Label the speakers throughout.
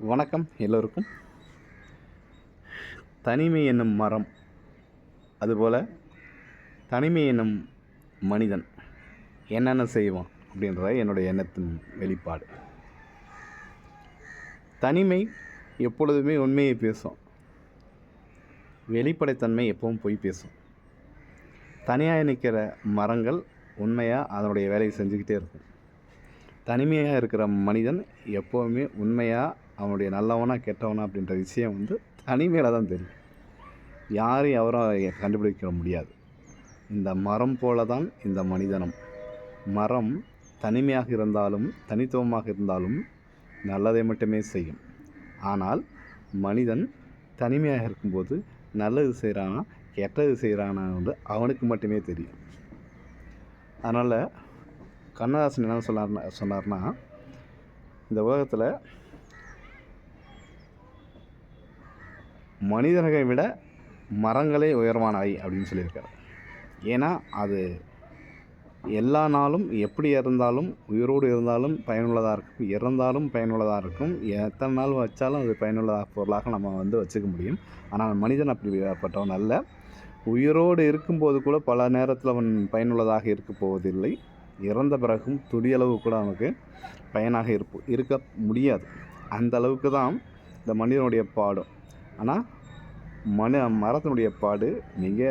Speaker 1: வணக்கம் எல்லோருக்கும். தனிமை என்னும் மரம் அதுபோல் தனிமை என்னும் மனிதன் என்னென்ன செய்வான் அப்படின்றத என்னுடைய எண்ணத்தின் வெளிப்பாடு. தனிமை எப்பொழுதுமே உண்மையை பேசும். வெளிப்படைத்தன்மை எப்பவும் போய் பேசும். தனியாக நிற்கிற மரங்கள் உண்மையாக அதனுடைய வேலையை செஞ்சுக்கிட்டே இருக்கும். தனிமையாக இருக்கிற மனிதன் எப்போவுமே உண்மையாக அவனுடைய நல்லவனா கெட்டவனா அப்படின்ற விஷயம் வந்து தனிமையில் தான் தெரியும். யாரும் எவரும் கண்டுபிடிக்க முடியாது. இந்த மரம் போல தான் இந்த மனிதனம். மரம் தனிமையாக இருந்தாலும் தனித்துவமாக இருந்தாலும் நல்லதை மட்டுமே செய்யும். ஆனால் மனிதன் தனிமையாக இருக்கும்போது நல்லது செய்கிறானா கெட்டது செய்கிறானான்னு அவனுக்கு மட்டுமே தெரியும். அதனால் கண்ணதாசன் என்ன சொன்னார்னா சொன்னார்னா இந்த உலகத்தில் மனிதர்களை விட மரங்களே உயர்வானவை அப்படின்னு சொல்லியிருக்கார். ஏன்னா அது எல்லா நாளும் எப்படி இருந்தாலும் உயிரோடு இருந்தாலும் பயனுள்ளதாக இருக்கும். இறந்தாலும் பயனுள்ளதாக இருக்கும். எத்தனை நாள் வச்சாலும் அது பயனுள்ளதாக பொருளாக நம்ம வந்து வச்சுக்க முடியும். ஆனால் மனிதன் அப்படிப்பட்டவன் அல்ல. உயிரோடு இருக்கும்போது கூட பல நேரத்தில் அவன் பயனுள்ளதாக இருக்க போவதில்லை. இறந்த பிறகும் துடியளவு கூட அவனுக்கு பயனாக இருப்பு இருக்க முடியாது. அந்த அளவுக்கு தான் இந்த மனிதனுடைய பாடும். ஆனால் மன மரத்தினுடைய பாடு மிக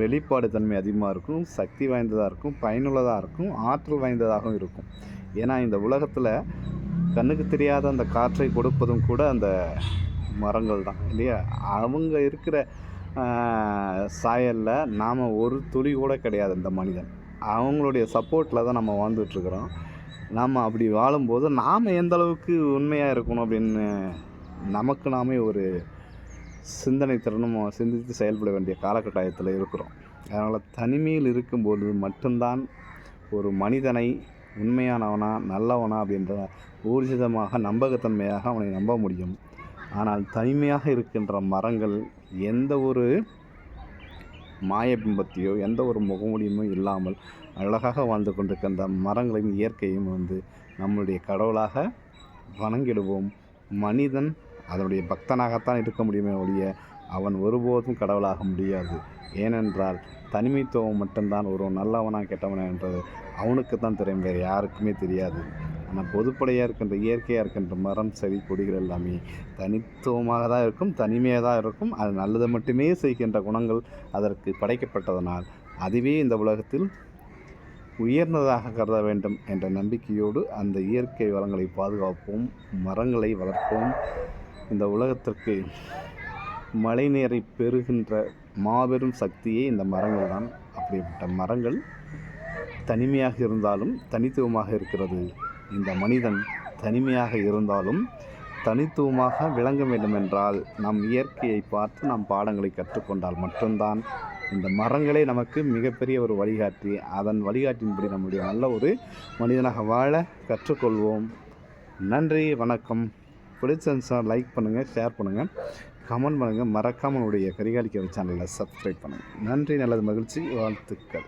Speaker 1: வெளிப்பாடு தன்மை அதிகமாக இருக்கும் சக்தி வாய்ந்ததாக இருக்கும் பயனுள்ளதாக இருக்கும் ஆற்றல் வாய்ந்ததாகவும் இருக்கும். ஏன்னா இந்த உலகத்தில் கண்ணுக்கு தெரியாத அந்த காற்றை கொடுப்பதும் கூட அந்த மரங்கள் தான் இல்லையா? அவங்க இருக்கிற சாயலில் நாம் ஒரு துளி கூட கிடையாது இந்த மனிதன். அவங்களுடைய சப்போர்ட்டில் தான் நம்ம வாழ்ந்துட்டுருக்குறோம் நாம் அப்படி வாழும்போது நாம் எந்த அளவுக்கு உண்மையாக இருக்கணும் அப்படின்னு நமக்கு நாமே ஒரு சிந்தனை திறனும் சிந்தித்து செயல்பட வேண்டிய காலகட்டாயத்தில் இருக்கிறோம். அதனால் தனிமையில் இருக்கும்போது மட்டும்தான் ஒரு மனிதனை உண்மையானவனா நல்லவனா அப்படின்ற ஊர்ஜிதமாக நம்பகத்தன்மையாக அவனை நம்ப முடியும். ஆனால் தனிமையாக இருக்கின்ற மரங்கள் எந்த ஒரு மாயபிம்பத்தையோ எந்த ஒரு முகமூடியுமோ இல்லாமல் அழகாக வாழ்ந்து கொண்டிருக்கின்ற மரங்களையும் இயற்கையும் வந்து நம்மளுடைய கடவுளாக வணங்கிடுவோம். மனிதன் அதனுடைய பக்தனாகத்தான் இருக்க முடியுமே ஒழிய அவன் ஒருபோதும் கடவுளாக முடியாது. ஏனென்றால் தனிமைத்துவம் மட்டும்தான் ஒரு நல்லவனா கெட்டவனா என்றது அவனுக்கு தான் தெரியும் வேறு யாருக்குமே தெரியாது. ஆனால் பொதுப்படையாக இருக்கின்ற இயற்கையாக இருக்கின்ற மரம் செடி கொடிகள் எல்லாமே தனித்துவமாக தான் இருக்கும் தனிமையாக தான் இருக்கும். அது நல்லதை மட்டுமே செய்கின்ற குணங்கள் அதற்கு படைக்கப்பட்டதனால் அதுவே இந்த உலகத்தில் உயர்ந்ததாக கருத வேண்டும் என்ற நம்பிக்கையோடு அந்த இயற்கை வளங்களை பாதுகாப்போம் மரங்களை வளர்ப்போம். இந்த உலகத்திற்கு மழை நீரை பெறுகின்ற மாபெரும் சக்தியே இந்த மரங்கள் தான். அப்படிப்பட்ட மரங்கள் தனிமையாக இருந்தாலும் தனித்துவமாக இருக்கிறது. இந்த மனிதன் தனிமையாக இருந்தாலும் தனித்துவமாக விளங்க வேண்டும் என்றால் நம் இயற்கையை பார்த்து நாம் பாடங்களை கற்றுக்கொண்டால் மட்டும்தான் இந்த மரங்களே நமக்கு மிகப்பெரிய ஒரு வழிகாட்டி. அதன் வழிகாட்டின்படி நம்முடைய நல்ல ஒரு மனிதனாக வாழ கற்றுக்கொள்வோம். நன்றி வணக்கம். பிடிச்சிருந்துச்சா லைக் பண்ணுங்கள் ஷேர் பண்ணுங்கள் கமெண்ட் பண்ணுங்கள் மறக்காமல் உடைய கரிகாலிக்க சேனலில் சப்ஸ்கிரைப் பண்ணுங்கள் நன்றி நல்லது மகிழ்ச்சி. வாழ்த்துக்கள்.